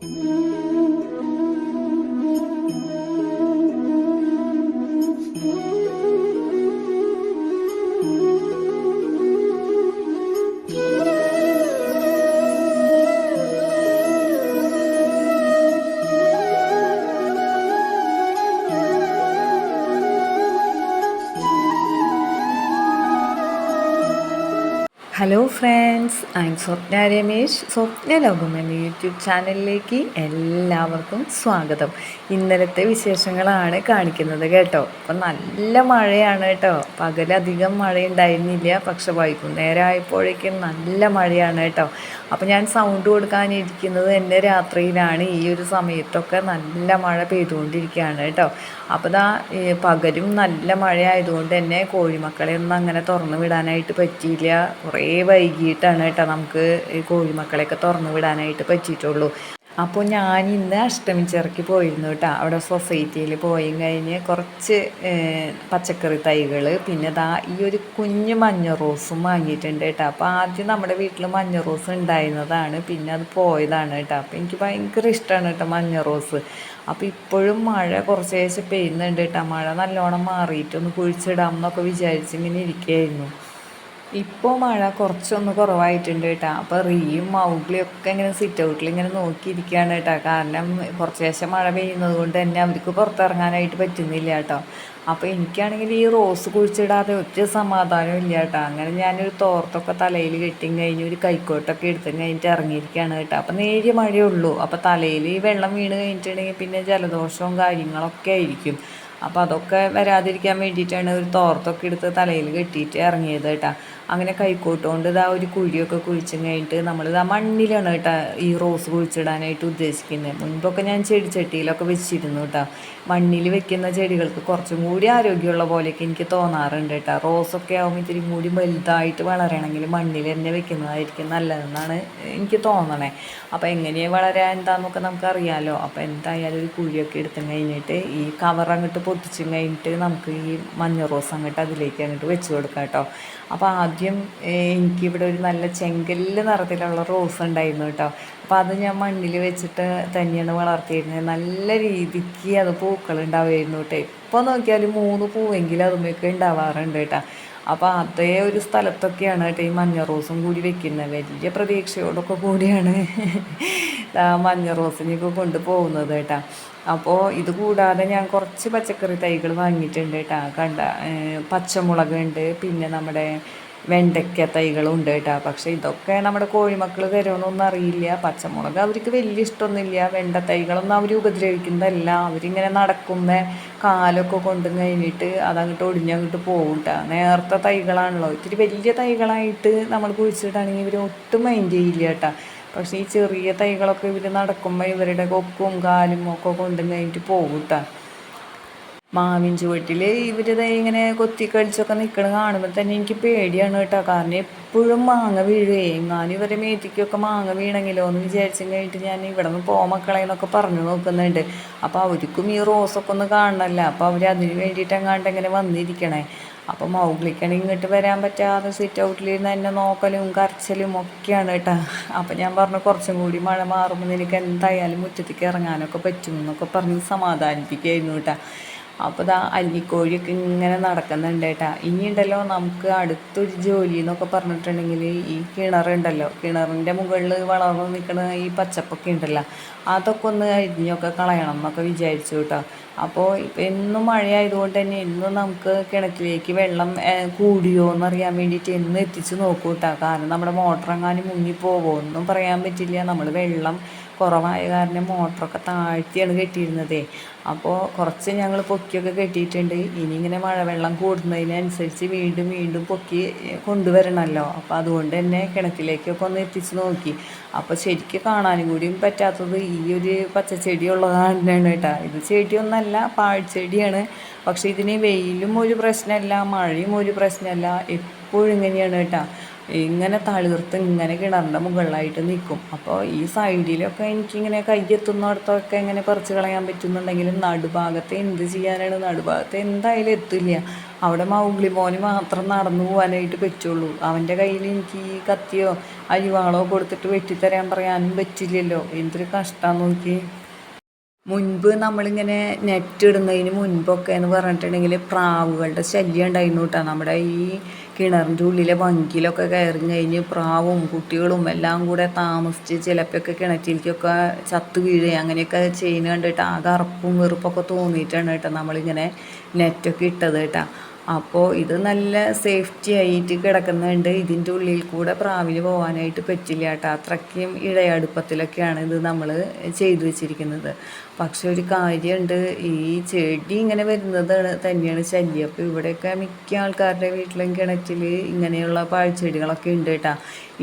Thank you. Hello friends I'm Swapna Ramesh Swapna ലോകം എന്ന YouTube ചാനലിലേക്ക് എല്ലാവർക്കും സ്വാഗതം. ഇന്നലത്തെ വിശേഷങ്ങളാണ് കാണിക്കുന്നത് കേട്ടോ. അപ്പം നല്ല മഴയാണ് കേട്ടോ. പകലധികം മഴ ഉണ്ടായിരുന്നില്ല പക്ഷെ വൈകുന്നേരം ആയപ്പോഴേക്കും നല്ല മഴയാണ് കേട്ടോ. അപ്പം ഞാൻ സൗണ്ട് കൊടുക്കാനിരിക്കുന്നത് എന്റെ രാത്രിയിലാണ്. ഈ ഒരു സമയത്തൊക്കെ നല്ല മഴ പെയ്തുകൊണ്ടിരിക്കുകയാണ് കേട്ടോ. അപ്പോൾ ദാ പകലും നല്ല മഴ ആയതുകൊണ്ട് തന്നെ കോഴിമക്കളെ ഒന്നും അങ്ങനെ തുറന്നു വിടാനായിട്ട് പറ്റിയില്ല. കുറേ വൈകിട്ടാണ് കേട്ടോ നമുക്ക് ഈ കോഴിമക്കളെയൊക്കെ തുറന്നു വിടാനായിട്ട് പറ്റിയിട്ടുള്ളൂ. അപ്പോൾ ഞാൻ ഇന്ന് അഷ്ടമിച്ചിറക്കി പോയിരുന്നു കേട്ടോ. അവിടെ സൊസൈറ്റിയിൽ പോയി കഴിഞ്ഞ് കുറച്ച് പച്ചക്കറി തൈകൾ പിന്നെ ദാ ഈ ഒരു കുഞ്ഞ് മഞ്ഞ റോസും വാങ്ങിയിട്ടുണ്ട് കേട്ടോ. അപ്പോൾ ആദ്യം നമ്മുടെ വീട്ടിൽ മഞ്ഞ റോസ് ഉണ്ടായിരുന്നതാണ് പിന്നെ അത് പോയതാണ് കേട്ടോ. അപ്പോൾ എനിക്ക് ഭയങ്കര ഇഷ്ടമാണ് കേട്ടോ മഞ്ഞ റോസ്. അപ്പോൾ ഇപ്പോഴും മഴ കുറച്ച് ശേഷം പെയ്യുന്നുണ്ട് കേട്ടോ. മഴ നല്ലോണം മാറിയിട്ടൊന്ന് കുഴിച്ചിടാം എന്നൊക്കെ വിചാരിച്ചിങ്ങനെ ഇരിക്കുകയായിരുന്നു. ഇപ്പോൾ മഴ കുറച്ചൊന്ന് കുറവായിട്ടുണ്ട് കേട്ടോ. അപ്പോൾ റീയും മൗഗ്ലിയും ഒക്കെ ഇങ്ങനെ സിറ്റ് ഔട്ടിൽ ഇങ്ങനെ നോക്കിയിരിക്കുകയാണ് കേട്ടോ. കാരണം കുറച്ച് ശേഷം മഴ പെയ്യുന്നത് കൊണ്ട് തന്നെ അവർക്ക് പുറത്തിറങ്ങാനായിട്ട് പറ്റുന്നില്ല കേട്ടോ. അപ്പോൾ എനിക്കാണെങ്കിൽ ഈ റോസ് കുഴിച്ചിടാതെ ഒറ്റ സമാധാനവും ഇല്ല കേട്ടോ. അങ്ങനെ ഞാനൊരു തോർത്തൊക്കെ തലയിൽ കെട്ടി കഴിഞ്ഞ് ഒരു കൈക്കോട്ടൊക്കെ എടുത്തു കഴിഞ്ഞിട്ട് ഇറങ്ങിയിരിക്കുകയാണ് കേട്ടോ. അപ്പോൾ നേരിയ മഴയേ ഉള്ളൂ. അപ്പോൾ തലയിൽ ഈ വെള്ളം വീണ് കഴിഞ്ഞിട്ടുണ്ടെങ്കിൽ പിന്നെ ജലദോഷവും കാര്യങ്ങളൊക്കെ ആയിരിക്കും. അപ്പോൾ അതൊക്കെ വരാതിരിക്കാൻ വേണ്ടിയിട്ടാണ് ഒരു തോർത്തൊക്കെ എടുത്ത് തലയിൽ കെട്ടിയിട്ട് ഇറങ്ങിയത് കേട്ടോ. അങ്ങനെ കൈക്കോട്ടുകൊണ്ട് ഇതാ ഒരു കുഴിയൊക്കെ കുഴിച്ചു കഴിഞ്ഞിട്ട് നമ്മളിതാ മണ്ണിലാണ് കേട്ടോ ഈ റോസ് കുഴിച്ചിടാനായിട്ട് ഉദ്ദേശിക്കുന്നത് മുൻപൊക്കെ ഞാൻ ചെടിച്ചട്ടിയിലൊക്കെ വെച്ചിരുന്നു കേട്ടോ. മണ്ണിൽ വെക്കുന്ന ചെടികൾക്ക് കുറച്ചും കൂടി ആരോഗ്യമുള്ള പോലെയൊക്കെ എനിക്ക് തോന്നാറുണ്ട് കേട്ടോ. റോസൊക്കെ ആകുമ്പോൾ ഇത്തിരി കൂടി വലുതായിട്ട് വളരണമെങ്കിൽ മണ്ണിൽ തന്നെ വെക്കുന്നതായിരിക്കും നല്ലതെന്നാണ് എനിക്ക് തോന്നണേ. അപ്പോൾ എങ്ങനെയാണ് വളരാൻ എന്താണെന്നൊക്കെ നമുക്കറിയാമല്ലോ അപ്പോൾ എന്തായാലും ഒരു കുഴിയൊക്കെ എടുത്തു കഴിഞ്ഞിട്ട് ഈ കവർ അങ്ങോട്ട് പൊട്ടിച്ചും കഴിഞ്ഞിട്ട് നമുക്ക് ഈ മഞ്ഞ റോസ് അങ്ങോട്ട് അതിലേക്ക് അങ്ങോട്ട് വെച്ച് കൊടുക്കാം കേട്ടോ. അപ്പോൾ ആദ്യം ഏഹ്, എനിക്കിവിടെ ഒരു നല്ല ചെങ്കല്ല് നിറത്തിലുള്ള റോസ് ഉണ്ടായിരുന്നു കേട്ടോ. അപ്പോൾ അത് ഞാൻ മണ്ണിൽ വെച്ചിട്ട് തന്നെയാണ് വളർത്തിയിരുന്നത്. നല്ല രീതിക്ക് അത് പൂക്കൾ ഉണ്ടാവുമായിരുന്നു കേട്ടോ. ഇപ്പോൾ നോക്കിയാൽ മൂന്ന് പൂവെങ്കിലും അതുമൊക്കെ ഉണ്ടാവാറുണ്ട് കേട്ടോ. അപ്പോൾ അതേ ഒരു സ്ഥലത്തൊക്കെയാണ് കേട്ടോ ഈ മഞ്ഞ റോസും കൂടി വെക്കുന്നത്. വലിയ പ്രതീക്ഷയോടൊക്കെ കൂടിയാണ് മഞ്ഞ റോസിനെയൊക്കെ കൊണ്ടുപോകുന്നത് കേട്ടോ. അപ്പോൾ ഇത് കൂടാതെ ഞാൻ കുറച്ച് പച്ചക്കറി തൈകൾ വാങ്ങിയിട്ടുണ്ട് കേട്ടോ. കണ്ട പച്ചമുളക് ഉണ്ട് പിന്നെ നമ്മുടെ വെണ്ടയ്ക്ക തൈകളും ഉണ്ട് കേട്ടോ. പക്ഷേ ഇതൊക്കെ നമ്മുടെ കോഴിമക്കൾ തരുമെന്നൊന്നും അറിയില്ല. പച്ചമുളക് അവർക്ക് വലിയ ഇഷ്ടമൊന്നുമില്ല. വെണ്ട തൈകളൊന്നും അവർ ഉപദ്രവിക്കുന്നതല്ല. അവരിങ്ങനെ നടക്കുന്ന കാലൊക്കെ കൊണ്ടു കഴിഞ്ഞിട്ട് അതങ്ങോട്ട് ഒടിഞ്ഞങ്ങോട്ട് പോകും കേട്ടോ. നേർത്ത തൈകളാണല്ലോ. ഇത്തിരി വലിയ തൈകളായിട്ട് നമ്മൾ കുഴിച്ചിട്ടാണെങ്കിൽ ഇവർ ഒട്ടും മൈൻഡ് ചെയ്യില്ല കേട്ടോ. പക്ഷേ ഈ ചെറിയ തൈകളൊക്കെ ഇവർ നടക്കുമ്പോൾ ഇവരുടെ കൊക്കും കാലും ഒക്കെ കൊണ്ടു കഴിഞ്ഞിട്ട് പോകും കേട്ടോ. മാവിൻ ചുവട്ടിൽ ഇവരിത് ഇങ്ങനെ കൊത്തി കളിച്ചൊക്കെ നിൽക്കണ കാണുമ്പോൾ തന്നെ എനിക്ക് പേടിയാണ് കേട്ടോ. കാരണം എപ്പോഴും മാങ്ങ വീഴേ എങ്ങാനും ഇവരെ മേത്തിക്കൊക്കെ മാങ്ങ വീണെങ്കിലോ എന്ന് വിചാരിച്ചു കഴിഞ്ഞിട്ട് ഞാൻ ഇവിടെ നിന്ന് പോ മക്കളെ എന്നൊക്കെ പറഞ്ഞു നോക്കുന്നുണ്ട്. അപ്പോൾ അവർക്കും ഈ റോസൊക്കെ ഒന്ന് കാണണമല്ല അപ്പോൾ അവർ അതിന് വേണ്ടിയിട്ട് എങ്ങാണ്ട് ഇങ്ങനെ വന്നിരിക്കണേ. അപ്പം മൗഗ്ലിക്കാണ് ഇങ്ങോട്ട് വരാൻ പറ്റാതെ സിറ്റ് ഔട്ടിലിരുന്ന് എന്നെ നോക്കലും കരച്ചലും ഒക്കെയാണ് കേട്ടോ. അപ്പം ഞാൻ പറഞ്ഞു കുറച്ചും കൂടി മഴ മാറുമ്പോൾ നിനക്ക് എന്തായാലും മുറ്റത്തേക്ക് ഇറങ്ങാനൊക്കെ പറ്റുമെന്നൊക്കെ പറഞ്ഞ് സമാധാനിപ്പിക്കുകയായിരുന്നു കേട്ടോ. അപ്പോൾ ദാ അല്ലിക്കോഴിയൊക്കെ ഇങ്ങനെ നടക്കുന്നുണ്ട് കേട്ടാ. ഇനിയുണ്ടല്ലോ നമുക്ക് അടുത്തൊരു ജോലി എന്നൊക്കെ പറഞ്ഞിട്ടുണ്ടെങ്കിൽ ഈ കിണറുണ്ടല്ലോ കിണറിന്റെ മുകളിൽ വളർന്നു നിൽക്കുന്ന ഈ പച്ചപ്പൊക്കെ ഉണ്ടല്ലോ. അതൊക്കെ ഒന്ന് അരിഞ്ഞൊക്കെ കളയണം എന്നൊക്കെ വിചാരിച്ചു കേട്ടോ. അപ്പോൾ എന്നും മഴയായതുകൊണ്ട് തന്നെ എന്നും നമുക്ക് കിണറ്റിലേക്ക് വെള്ളം കൂടിയോ എന്നറിയാൻ വേണ്ടിയിട്ട് എന്നും എത്തിച്ച് നോക്കൂട്ടാ കാരണം നമ്മുടെ മോട്ടറെങ്ങാനും മുങ്ങിപ്പോവോ ഒന്നും പറയാൻ പറ്റില്ല. നമ്മൾ വെള്ളം കുറവായ കാരണം മോട്ടറൊക്കെ താഴ്ത്തിയാണ് കെട്ടിയിരുന്നതേ. അപ്പോൾ കുറച്ച് ഞങ്ങൾ പൊക്കിയൊക്കെ കെട്ടിയിട്ടുണ്ട്. ഇനി ഇങ്ങനെ മഴവെള്ളം കൂടുന്നതിനനുസരിച്ച് വീണ്ടും വീണ്ടും പൊക്കി കൊണ്ടുവരണമല്ലോ അപ്പോൾ അതുകൊണ്ട് തന്നെ കിണറ്റിലേക്കൊക്കെ ഒന്ന് എത്തിച്ച് നോക്കി. അപ്പോൾ ശരിക്ക് കാണാനും കൂടിയും പറ്റാത്തത് ഈ ഒരു പച്ചച്ചെടി ഉള്ളതാണ് കേട്ടോ. ഇത് ചെടിയൊന്നല്ല പാഴ്ചെടിയാണ് പക്ഷേ ഇതിന് വെയിലും ഒരു പ്രശ്നമല്ല മഴയും ഒരു പ്രശ്നമല്ല എപ്പോഴും ഇങ്ങനെയാണ് കേട്ടോ. ഇങ്ങനെ തളിർത്ത് ഇങ്ങനെ കിണറിന്റെ മുകളിലായിട്ട് നിൽക്കും അപ്പോൾ ഈ സൈഡിലൊക്കെ എനിക്കിങ്ങനെ കയ്യെത്തുന്നിടത്തൊക്കെ ഇങ്ങനെ പറിച്ച് കളയാൻ പറ്റുന്നുണ്ടെങ്കിലും നടുഭാഗത്തെ എന്ത് ചെയ്യാനാണ്? നടുഭാഗത്ത് എന്തായാലും എത്തില്ല. അവിടെ മൗഗ്ലി മോന് മാത്രം നടന്നു പോകാനായിട്ട് പറ്റുള്ളൂ. അവന്റെ കയ്യിൽ എനിക്ക് ഈ കത്തിയോ അരിവാളോ കൊടുത്തിട്ട് വെട്ടിത്തരാൻ പറയാനും പറ്റില്ലല്ലോ. എന്തൊരു കഷ്ടമാണ് നോക്കി മുൻപ് നമ്മളിങ്ങനെ നെറ്റ് ഇടുന്നതിന് മുൻപൊക്കെ എന്ന് പറഞ്ഞിട്ടുണ്ടെങ്കിൽ പ്രാവുകളുടെ ശല്യം ഉണ്ടായിരുന്നു കേട്ടോ. നമ്മുടെ ഈ കിണറിന്റെ ഉള്ളിലെ വങ്കിലൊക്കെ കയറി കഴിഞ്ഞ് പ്രാവും കുട്ടികളും എല്ലാം കൂടെ താമസിച്ച് ചിലപ്പോഴൊക്കെ കിണറ്റിലേക്കൊക്കെ ചത്ത് വീഴുക അങ്ങനെയൊക്കെ ചെയ്യുന്ന കണ്ടിട്ട് ആകെ അറപ്പും വെറുപ്പൊക്കെ തോന്നിയിട്ടാണ് കേട്ടോ നമ്മളിങ്ങനെ നെറ്റൊക്കെ ഇട്ടത് കേട്ടോ. അപ്പോൾ ഇത് നല്ല സേഫ്റ്റി ആയിട്ട് കിടക്കുന്നുണ്ട്. ഇതിന്റെ ഉള്ളിൽ കൂടെ പ്രാവിന് പോകാനായിട്ട് പറ്റില്ല കേട്ടോ. അത്രയ്ക്കും ഇടയടുപ്പത്തിലൊക്കെയാണ് ഇത് നമ്മൾ ചെയ്തു വെച്ചിരിക്കുന്നത്. പക്ഷെ ഒരു കാര്യമുണ്ട് ഈ ചെടി ഇങ്ങനെ വരുന്നത് തന്നെയാണ് ശല്യം. അപ്പോൾ ഇവിടെയൊക്കെ മിക്ക ആൾക്കാരുടെ വീട്ടിലും കിണറ്റിൽ ഇങ്ങനെയുള്ള പാഴ്ചെടികളൊക്കെ ഉണ്ട് കേട്ടോ.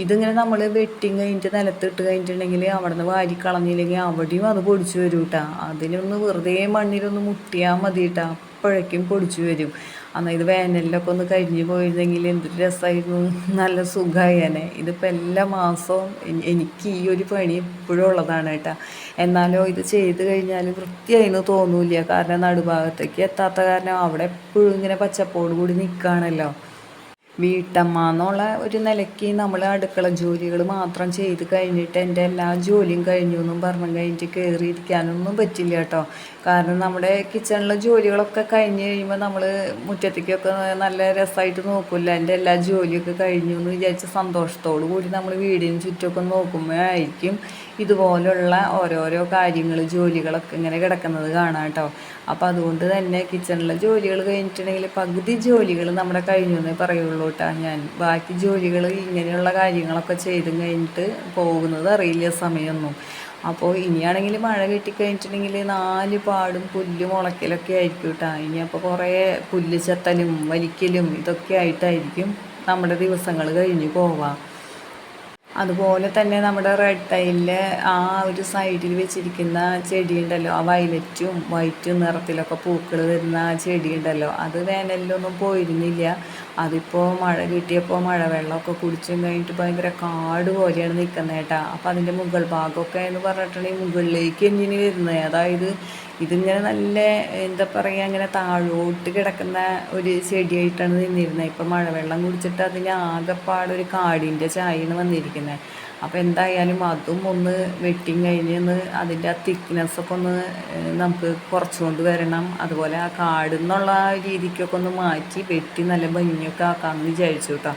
ഇതിങ്ങനെ നമ്മൾ വെട്ടി കഴിഞ്ഞിട്ട് നിലത്തിട്ട് കഴിഞ്ഞിട്ടുണ്ടെങ്കിൽ അവിടെ നിന്ന് വാരി കളഞ്ഞില്ലെങ്കിൽ അവിടെയും അത് പൊടിച്ചു വരും കേട്ടോ അതിനൊന്ന് വെറുതെ മണ്ണിലൊന്ന് മുട്ടിയാൽ മതി കേട്ടോ അപ്പോഴേക്കും പൊടിച്ചു വരും. എന്നാൽ ഇത് വേനലിലൊക്കെ ഒന്ന് കഴിഞ്ഞ് പോയിരുന്നെങ്കിൽ എന്തൊരു രസമായിരുന്നു നല്ല സുഖമായേനെ ഇതിപ്പോൾ എല്ലാ മാസവും എനിക്ക് ഈ ഒരു പണി എപ്പോഴും ഉള്ളതാണ് കേട്ടോ. എന്നാലോ ഇത് ചെയ്ത് കഴിഞ്ഞാൽ വൃത്തിയായിരുന്നു തോന്നൂല കാരണം നടുഭാഗത്തേക്ക് എത്താത്ത കാരണം അവിടെ എപ്പോഴും ഇങ്ങനെ പച്ചപ്പോട് കൂടി നിൽക്കുകയാണല്ലോ വീട്ടമ്മ എന്നുള്ള ഒരു നിലയ്ക്ക് നമ്മൾ അടുക്കള ജോലികൾ മാത്രം ചെയ്ത് കഴിഞ്ഞിട്ട് എന്റെ എല്ലാ ജോലിയും കഴിഞ്ഞു എന്നും പറഞ്ഞു കഴിഞ്ഞിട്ട് കയറിയിരിക്കാനൊന്നും പറ്റില്ല കേട്ടോ. കാരണം നമ്മുടെ കിച്ചണിലെ ജോലികളൊക്കെ കഴിഞ്ഞ് കഴിയുമ്പോൾ നമ്മൾ മുറ്റത്തേക്കൊക്കെ നല്ല രസമായിട്ട് നോക്കില്ല എന്റെ എല്ലാ ജോലിയൊക്കെ കഴിഞ്ഞു എന്ന് വിചാരിച്ച സന്തോഷത്തോടു കൂടി നമ്മൾ വീടിന് ചുറ്റുമൊക്കെ നോക്കുമ്പോഴായിരിക്കും ഇതുപോലുള്ള ഓരോരോ കാര്യങ്ങൾ ജോലികളൊക്കെ ഇങ്ങനെ കിടക്കുന്നത് കാണാം കേട്ടോ. അപ്പോൾ അതുകൊണ്ട് തന്നെ കിച്ചണിലെ ജോലികൾ കഴിഞ്ഞിട്ടുണ്ടെങ്കിൽ പകുതി ജോലികൾ നമ്മുടെ കഴിഞ്ഞു എന്നേ പറയുള്ളൂ കേട്ടോ ഞാൻ ബാക്കി ജോലികൾ ഇങ്ങനെയുള്ള കാര്യങ്ങളൊക്കെ ചെയ്ത് കഴിഞ്ഞിട്ട് പോകുന്നത് അറിയില്ല സമയമൊന്നും. അപ്പോൾ ഇനിയാണെങ്കിൽ മഴ കിട്ടിക്കഴിഞ്ഞിട്ടുണ്ടെങ്കിൽ നാല് പാടും പുല്ല് മുളയ്ക്കലൊക്കെ ആയിരിക്കും കേട്ടോ ഇനി അപ്പോൾ കുറേ പുല്ല് ചെത്തലും വലിക്കലും ഇതൊക്കെ ആയിട്ടായിരിക്കും നമ്മുടെ ദിവസങ്ങൾ കഴിഞ്ഞ് പോവാം. അതുപോലെ തന്നെ നമ്മുടെ റെഡ് ടൈലിലെ ആ ഒരു സൈഡിൽ വെച്ചിരിക്കുന്ന ചെടിയുണ്ടല്ലോ ആ വയലറ്റും വൈറ്റും നിറത്തിലൊക്കെ പൂക്കൾ വരുന്ന ആ ചെടിയുണ്ടല്ലോ അത് വേനലിലൊന്നും പോയിരുന്നില്ല. അതിപ്പോൾ മഴ കിട്ടിയപ്പോൾ മഴവെള്ളമൊക്കെ കുടിച്ചും കഴിഞ്ഞിട്ട് ഭയങ്കര കാട് പോലെയാണ് നിൽക്കുന്നത് കേട്ടോ. അപ്പോൾ അതിന്റെ മുകൾ ഭാഗമൊക്കെ എന്ന് പറഞ്ഞിട്ടുണ്ടെങ്കിൽ മുകളിലേക്ക് എന്തിന് വരുന്നത് അതായത് ഇതിങ്ങനെ നല്ല എന്താ പറയുക ഇങ്ങനെ താഴോട്ട് കിടക്കുന്ന ഒരു ചെടിയായിട്ടാണ് നിന്നിരുന്നത്. ഇപ്പം മഴവെള്ളം കുടിച്ചിട്ട് അതിന് ആകെപ്പാടൊരു കാടിന്റെ ചായയാണ് വന്നിരിക്കുന്നത്. അപ്പോൾ എന്തായാലും അതും ഒന്ന് വെട്ടിങ് കഴിഞ്ഞ് അതിന്റെ ആ തിക്നെസ്സൊക്കെ ഒന്ന് നമുക്ക് കുറച്ചുകൊണ്ട് വരണം. അതുപോലെ ആ കാട് എന്നുള്ള രീതിക്കൊക്കെ ഒന്ന് മാറ്റി വെട്ടി നല്ല ഭംഗിയൊക്കെ ആക്കാമെന്ന് വിചാരിച്ചു കേട്ടോ.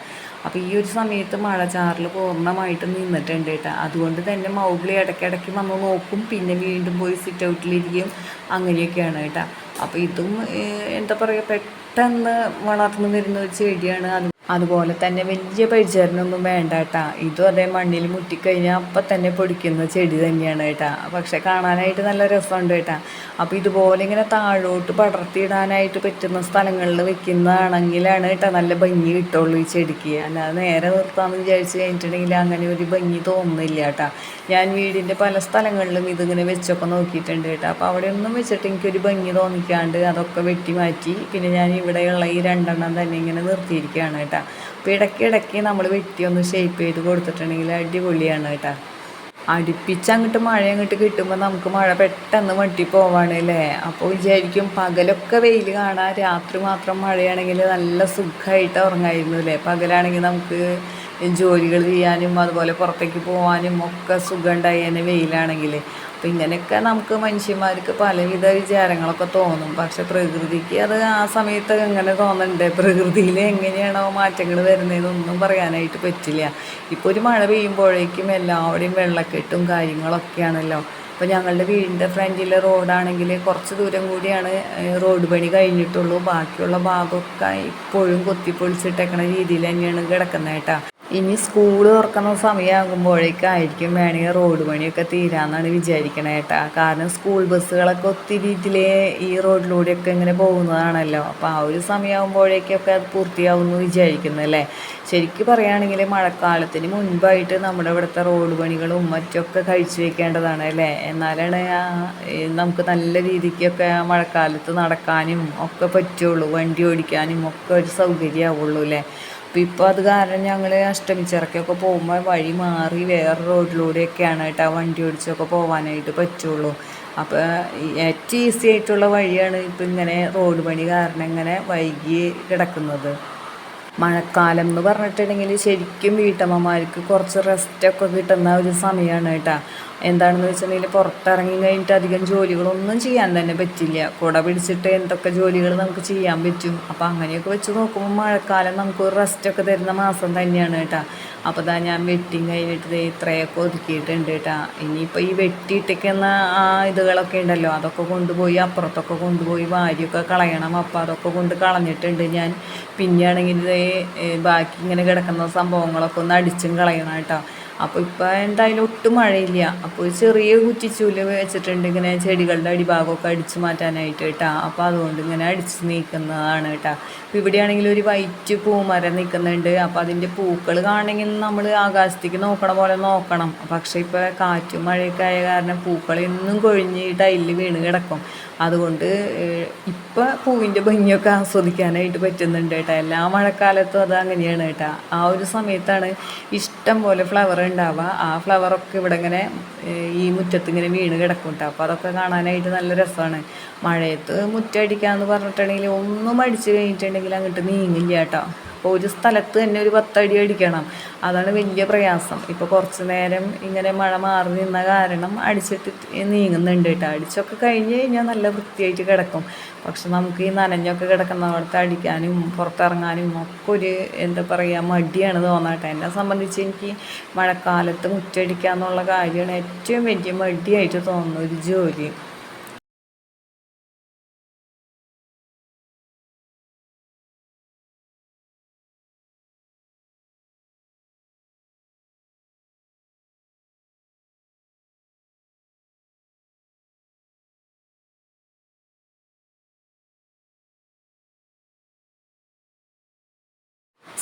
അപ്പോൾ ഈ ഒരു സമയത്ത് മഴ ചാറിൽ പൂർണമായിട്ട് നിന്നിട്ടുണ്ട് കേട്ടോ. അതുകൊണ്ട് തന്നെ മൗഗ്ലി ഇടയ്ക്കിടയ്ക്ക് വന്ന് നോക്കും പിന്നെ വീണ്ടും പോയി സിറ്റ് ഔട്ടിലിരിക്കും അങ്ങനെയൊക്കെയാണ് കേട്ടോ. അപ്പോൾ ഇതും എന്താ പറയുക പെട്ടെന്ന് വളർന്നു വരുന്ന ഒരു ചെടിയാണ്. അത് അതുപോലെ തന്നെ വലിയ പരിചരണമൊന്നും വേണ്ട കേട്ടാ. ഇതും അതേ മണ്ണിൽ മുട്ടിക്കഴിഞ്ഞാൽ അപ്പം തന്നെ പൊടിക്കുന്ന ചെടി തന്നെയാണ് കേട്ടാ. പക്ഷെ കാണാനായിട്ട് നല്ല രസമുണ്ട് കേട്ടാ. അപ്പോൾ ഇതുപോലെ ഇങ്ങനെ താഴോട്ട് പടർത്തിയിടാനായിട്ട് പറ്റുന്ന സ്ഥലങ്ങളിൽ വെക്കുന്നതാണെങ്കിലാണ് കേട്ടാ നല്ല ഭംഗി കിട്ടുള്ളൂ ഈ ചെടിക്ക്. അല്ലാതെ നേരെ നിർത്താമെന്ന് വിചാരിച്ച് കഴിഞ്ഞിട്ടുണ്ടെങ്കിൽ അങ്ങനെ ഒരു ഭംഗി തോന്നുന്നില്ല കേട്ടാ. ഞാൻ വീടിന്റെ പല സ്ഥലങ്ങളിലും ഇതിങ്ങനെ വെച്ചൊക്കെ നോക്കിയിട്ടുണ്ട് കേട്ടാ. അപ്പോൾ അവിടെ ഒന്നും വെച്ചിട്ട് എനിക്കൊരു ഭംഗി തോന്നിക്കാണ്ട് അതൊക്കെ വെട്ടി മാറ്റി പിന്നെ ഞാൻ ഇവിടെയുള്ള ഈ രണ്ടെണ്ണം തന്നെ ഇങ്ങനെ നിർത്തിയിരിക്കുകയാണ് കേട്ടോ. അപ്പോൾ ഇടയ്ക്കിടയ്ക്ക് നമ്മൾ വെട്ടി ഒന്ന് ഷേപ്പ് ചെയ്ത് കൊടുത്തിട്ടുണ്ടെങ്കിൽ അടിപൊളിയാണ് കേട്ടോ. അടുപ്പിച്ച് അങ്ങോട്ട് മഴ അങ്ങോട്ട് കിട്ടുമ്പോൾ നമുക്ക് മഴ പെട്ടെന്ന് മട്ടി പോവാണ് അല്ലേ? അപ്പോൾ വിചാരിക്കും പകലൊക്കെ വെയിൽ കാണാൻ രാത്രി മാത്രം മഴയാണെങ്കിൽ നല്ല സുഖമായിട്ട് ഉറങ്ങായിരുന്നു അല്ലേ? പകലാണെങ്കിൽ നമുക്ക് ജോലികൾ ചെയ്യാനും അതുപോലെ പുറത്തേക്ക് പോകാനും ഒക്കെ സുഖം ഉണ്ടായേനെ വെയിലാണെങ്കിൽ. അപ്പം ഇങ്ങനെയൊക്കെ നമുക്ക് മനുഷ്യന്മാർക്ക് പലവിധ വിചാരങ്ങളൊക്കെ തോന്നും. പക്ഷെ പ്രകൃതിക്ക് അത് ആ സമയത്ത് എങ്ങനെ തോന്നുന്നുണ്ട് പ്രകൃതിയിൽ എങ്ങനെയാണോ മാറ്റങ്ങൾ വരുന്നതെന്നൊന്നും പറയാനായിട്ട് പറ്റില്ല. ഇപ്പോൾ ഒരു മഴ പെയ്യുമ്പോഴേക്കും എല്ലാവരുടെയും വെള്ളക്കെട്ടും കാര്യങ്ങളൊക്കെയാണല്ലോ. അപ്പോൾ ഞങ്ങളുടെ വീടിന്റെ ഫ്രണ്ടിലെ റോഡാണെങ്കിൽ കുറച്ച് ദൂരം കൂടിയാണ് റോഡ് പണി കഴിഞ്ഞിട്ടുള്ളൂ. ബാക്കിയുള്ള ഭാഗമൊക്കെ ഇപ്പോഴും കൊത്തിപ്പൊളിച്ചിട്ടേക്കണ രീതിയിൽ തന്നെയാണ് കിടക്കുന്നത് കേട്ടോ. ഇനി സ്കൂൾ തുറക്കുന്ന സമയമാകുമ്പോഴേക്കായിരിക്കും വേണമെങ്കിൽ റോഡ് പണിയൊക്കെ തീരാന്നാണ് വിചാരിക്കണേ കേട്ടാ. കാരണം സ്കൂൾ ബസ്സുകളൊക്കെ ഒത്തിരി ഇതിലെ ഈ റോഡിലൂടെയൊക്കെ ഇങ്ങനെ പോകുന്നതാണല്ലോ. അപ്പോൾ ആ ഒരു സമയമാകുമ്പോഴേക്കൊക്കെ അത് പൂർത്തിയാവുമെന്ന് വിചാരിക്കുന്നു അല്ലേ? ശരിക്കും പറയുകയാണെങ്കിൽ മഴക്കാലത്തിന് മുൻപായിട്ട് നമ്മുടെ ഇവിടുത്തെ റോഡ് പണികളും മറ്റൊക്കെ കഴിച്ചു വെക്കേണ്ടതാണ് അല്ലേ? എന്നാലാണ് നമുക്ക് നല്ല രീതിക്കൊക്കെ മഴക്കാലത്ത് നടക്കാനും ഒക്കെ പറ്റുള്ളൂ. വണ്ടി ഓടിക്കാനും ഒക്കെ ഒരു സൗകര്യമാവുള്ളൂ അല്ലേ? അപ്പോൾ ഇപ്പോൾ അത് കാരണം ഞങ്ങൾ അഷ്ടമിച്ചിറക്കൊക്കെ പോകുമ്പോൾ വഴി മാറി വേറെ റോഡിലൂടെയൊക്കെയാണ് കേട്ടോ വണ്ടി ഓടിച്ചൊക്കെ പോകാനായിട്ട് പറ്റുള്ളൂ. അപ്പോൾ ഏറ്റവും ഈസി ആയിട്ടുള്ള വഴിയാണ് ഇപ്പം ഇങ്ങനെ റോഡ് പണി കാരണം ഇങ്ങനെ വൈകി കിടക്കുന്നത്. മഴക്കാലം എന്ന് പറഞ്ഞിട്ടുണ്ടെങ്കിൽ ശരിക്കും വീട്ടമ്മമാർക്ക് കുറച്ച് റെസ്റ്റൊക്കെ കിട്ടുന്ന ഒരു സമയമാണ് കേട്ടോ. എന്താണെന്ന് വെച്ചിട്ടുണ്ടെങ്കിൽ പുറത്തിറങ്ങി കഴിഞ്ഞിട്ട് അധികം ജോലികളൊന്നും ചെയ്യാൻ തന്നെ പറ്റില്ല. കുട പിടിച്ചിട്ട് എന്തൊക്കെ ജോലികൾ നമുക്ക് ചെയ്യാൻ പറ്റും. അപ്പോൾ അങ്ങനെയൊക്കെ വെച്ച് നോക്കുമ്പോൾ മഴക്കാലം നമുക്ക് ഒരു റെസ്റ്റൊക്കെ തരുന്ന മാസം തന്നെയാണ് കേട്ടോ. അപ്പോൾ ഇതാ ഞാൻ വെട്ടിങ് കഴിഞ്ഞിട്ട് ഇത്രയൊക്കെ ഒതുക്കിയിട്ടുണ്ട് കേട്ടോ. ഇനിയിപ്പോൾ ഈ വെട്ടിയിട്ടേക്കുന്ന ആ ഇതുകളൊക്കെ ഉണ്ടല്ലോ അതൊക്കെ കൊണ്ടുപോയി അപ്പുറത്തൊക്കെ കൊണ്ടുപോയി വാരിയൊക്കെ കളയണം. അപ്പോൾ അതൊക്കെ കൊണ്ട് കളഞ്ഞിട്ടുണ്ട് ഞാൻ. പിന്നെയാണെങ്കിൽ ബാക്കി ഇങ്ങനെ കിടക്കുന്ന സംഭവങ്ങളൊക്കെ ഒന്ന് അടിച്ചും കളയണം കേട്ടോ. അപ്പോൾ ഇപ്പോൾ എന്തായാലും ഒട്ടും മഴയില്ല. അപ്പോൾ ചെറിയ കുറ്റിച്ചൂൽ വെച്ചിട്ടുണ്ട് ഇങ്ങനെ ചെടികളുടെ അടിഭാഗമൊക്കെ അടിച്ച് മാറ്റാനായിട്ട് കേട്ടോ അപ്പോൾ അതുകൊണ്ട് ഇങ്ങനെ അടിച്ച് നീക്കുന്നതാണ് കേട്ടോ അപ്പോൾ ഇവിടെയാണെങ്കിൽ ഒരു വൈറ്റ് പൂമരം നിൽക്കുന്നുണ്ട് അപ്പോൾ അതിന്റെ പൂക്കൾ കാണണമെങ്കിൽ നമ്മൾ ആകാശത്തേക്ക് നോക്കണ പോലെ നോക്കണം. പക്ഷേ ഇപ്പോൾ കാറ്റും മഴയൊക്കെ ആയ കാരണം പൂക്കൾ എന്നും കൊഴിഞ്ഞ് ടൈലിൽ വീണ് കിടക്കും. അതുകൊണ്ട് ഇപ്പം പൂവിന്റെ ഭംഗിയൊക്കെ ആസ്വദിക്കാനായിട്ട് പറ്റുന്നുണ്ട് കേട്ടോ എല്ലാ മഴക്കാലത്തും അത് അങ്ങനെയാണ് കേട്ടോ ആ ഒരു സമയത്താണ് ഇഷ്ടം പോലെ ഫ്ലവർ ഉണ്ടാവുക. ആ ഫ്ലവറൊക്കെ ഇവിടെ ഇങ്ങനെ ഈ മുറ്റത്ത് ഇങ്ങനെ വീണ് കിടക്കും കേട്ടോ അപ്പോൾ അതൊക്കെ കാണാനായിട്ട് നല്ല രസമാണ്. മഴയത്ത് മുറ്റടിക്കാന്ന് പറഞ്ഞിട്ടുണ്ടെങ്കിൽ ഒന്നും അടിച്ച് കഴിഞ്ഞിട്ടുണ്ടെങ്കിൽ അങ്ങോട്ട് നീങ്ങില്ല കേട്ടോ അപ്പോൾ ഒരു സ്ഥലത്ത് തന്നെ ഒരു പത്തടി അടിക്കണം. അതാണ് വലിയ പ്രയാസം. ഇപ്പോൾ കുറച്ച് നേരം ഇങ്ങനെ മഴ മാറി നിന്ന കാരണം അടിച്ചിട്ട് നീങ്ങുന്നുണ്ട് കേട്ടോ. അടിച്ചൊക്കെ കഴിഞ്ഞ് കഴിഞ്ഞാൽ നല്ല വൃത്തിയായിട്ട് കിടക്കും. പക്ഷെ നമുക്ക് ഈ നനഞ്ഞൊക്കെ കിടക്കുന്ന അവിടുത്തെ അടിക്കാനും പുറത്തിറങ്ങാനും ഒക്കെ ഒരു എന്താ പറയുക മടിയാണ് തോന്നട്ടെ എന്നെ സംബന്ധിച്ച് എനിക്ക് മഴക്കാലത്ത് മുറ്റടിക്കുക എന്നുള്ള കാര്യമാണ് ഏറ്റവും വലിയ മടിയായിട്ട് തോന്നുന്ന ഒരു ജോലി.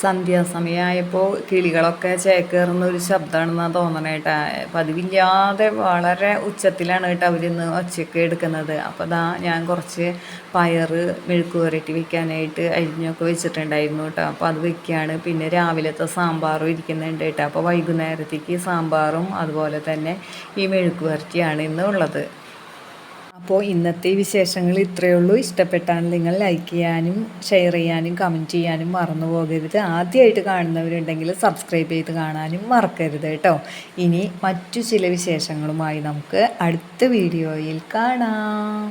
സന്ധ്യാസമയമായപ്പോൾ കിളികളൊക്കെ ചേക്കേറുന്ന ഒരു ശബ്ദമാണെന്നാണ് തോന്നണേ കേട്ടാ. പതിവില്ലാതെ വളരെ ഉച്ചത്തിലാണ് കേട്ടോ അവരിന്ന് ഒച്ചയ്ക്ക് എടുക്കുന്നത്. അപ്പോൾ ദാ ഞാൻ കുറച്ച് പയർ മെഴുക്ക് പുരട്ടി വെക്കാനായിട്ട് അരിഞ്ഞൊക്കെ വെച്ചിട്ടുണ്ടായിരുന്നു കേട്ടോ. അപ്പോൾ അത് വെക്കുകയാണ് പിന്നെ രാവിലത്തെ സാമ്പാറും ഇരിക്കുന്നുണ്ട് കേട്ടോ. അപ്പോൾ വൈകുന്നേരത്തേക്ക് സാമ്പാറും അതുപോലെ തന്നെ ഈ മെഴുക്ക് പുരട്ടിയാണ് ഇന്ന് ഉള്ളത്. അപ്പോൾ ഇന്നത്തെ വിശേഷങ്ങൾ ഇത്രയേ ഉള്ളൂ. ഇഷ്ടപ്പെട്ടാൽ നിങ്ങൾ ലൈക്ക് ചെയ്യാനും ഷെയർ ചെയ്യാനും കമന്റ് ചെയ്യാനും മറന്നു പോകരുത്. ആദ്യമായിട്ട് കാണുന്നവരുണ്ടെങ്കിൽ സബ്സ്ക്രൈബ് ചെയ്ത് കാണാനും മറക്കരുത് കേട്ടോ. ഇനി മറ്റു ചില വിശേഷങ്ങളുമായി നമുക്ക് അടുത്ത വീഡിയോയിൽ കാണാം.